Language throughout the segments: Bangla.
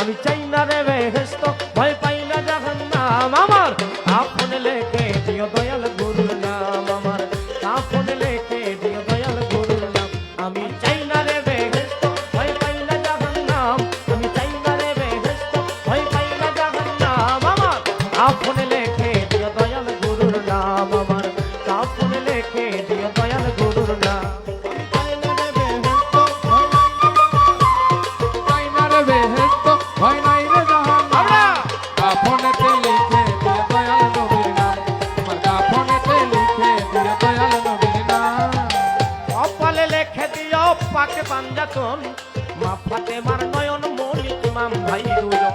আমি চাই না রে বেহেস্ত ভয় পাই না জাহান্নাম আমার। আপন লেখে দিও দয়াল গুরুর নাম আমার। আপন লেখে দিও দয়াল গুরুর নাম। আমি চাই না রে বেহেস্ত ভয় পাই না জাহান্নাম। আমি চাই না রে বেহেস্ত ভয় পাই না জাহান্নাম আমার। আপন দয়াল নবীর নাম কপালে লেখে দিও, পাকে পাঞ্জাতন মা ফাতে মার নয়ন মনি ইমাম ভাই দুজন।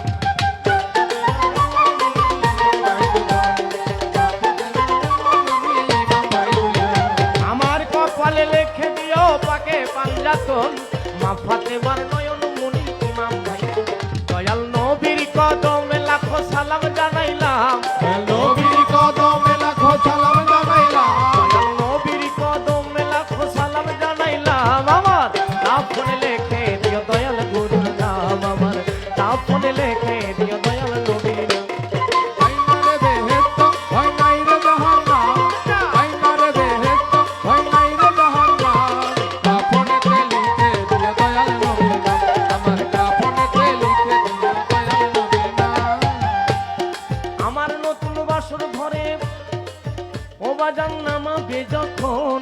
আমার কপালে লেখে দিও, পাকে পাঞ্জাতন মা ফাতে মার নয়ন মনি ইমাম ভাই দয়াল নাম লিখে দয়াল আমার নতুন বাসর ঘরে ও বাজান নামাবে যখন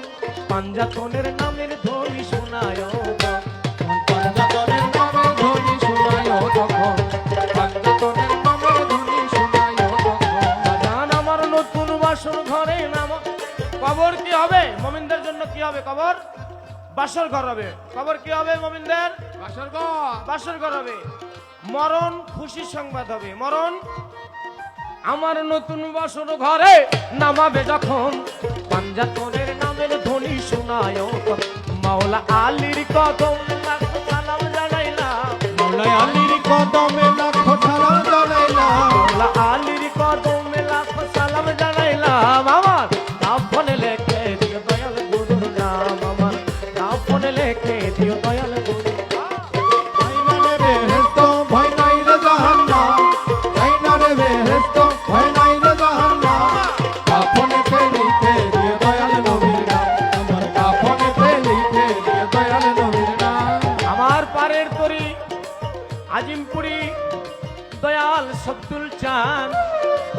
পাঞ্জাতনের নামের ধ্বনি শোনায় ঘরে নাম। কবর কি হবে? মমিনদের জন্য কি হবে কবর? বাসর ঘর হবে। কবর কি হবে মমিনদের? বাসর ঘর। বাসর ঘর হবে। মরণ খুশি সংবাদ হবে। মরণ। আমার নতুন বাসর ঘরে নামাবে যখন। পাঞ্জাতনের নামের ধ্বনি শোনায় মাওলা আলীর কদম আলীর কদমে আজিমপুরি দয়াল সব্দুল চান।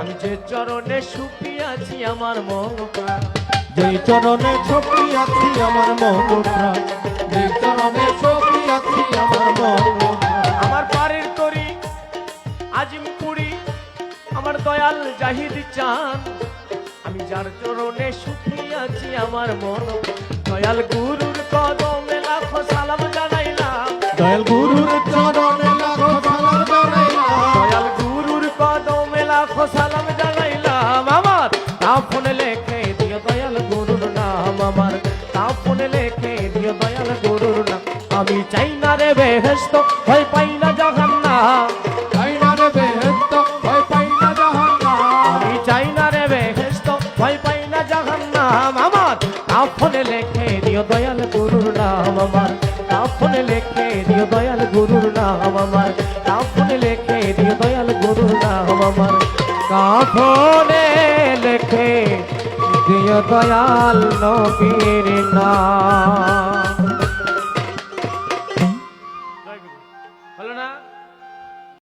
আমি যে চরণে সুপি আছি আমার মন প্রাণ। যেই চরণে ছবি আছি আমার মন প্রাণ। যেই চরণে ছবি আছি আমার মন আমার পারের তরি আজিমপুরি আমার দয়াল জাহিদ চান। আমি যার চরণে সুখী আছি আমার মন দয়াল গুরুর কদমে লাখো সালাম জানাইলাম। দয়াল আমি চাই না রে বেহেস্ত ভয় পাই না বেহেস্ত ভয় পাই না জাহান্নাম আমি চাই না রে বেহেস্ত ভয় পাই না জাহান্নাম আমার তাপনে লেখে দিও দয়াল গুরুর নাম আমার। তাপনে লেখে দিও দয়াল গুরুর নাম আমার। তাপনে লেখে দিও দয়াল গুরুর নাম আমার। কাফনে লেখে দিও দয়াল নবীর নাম।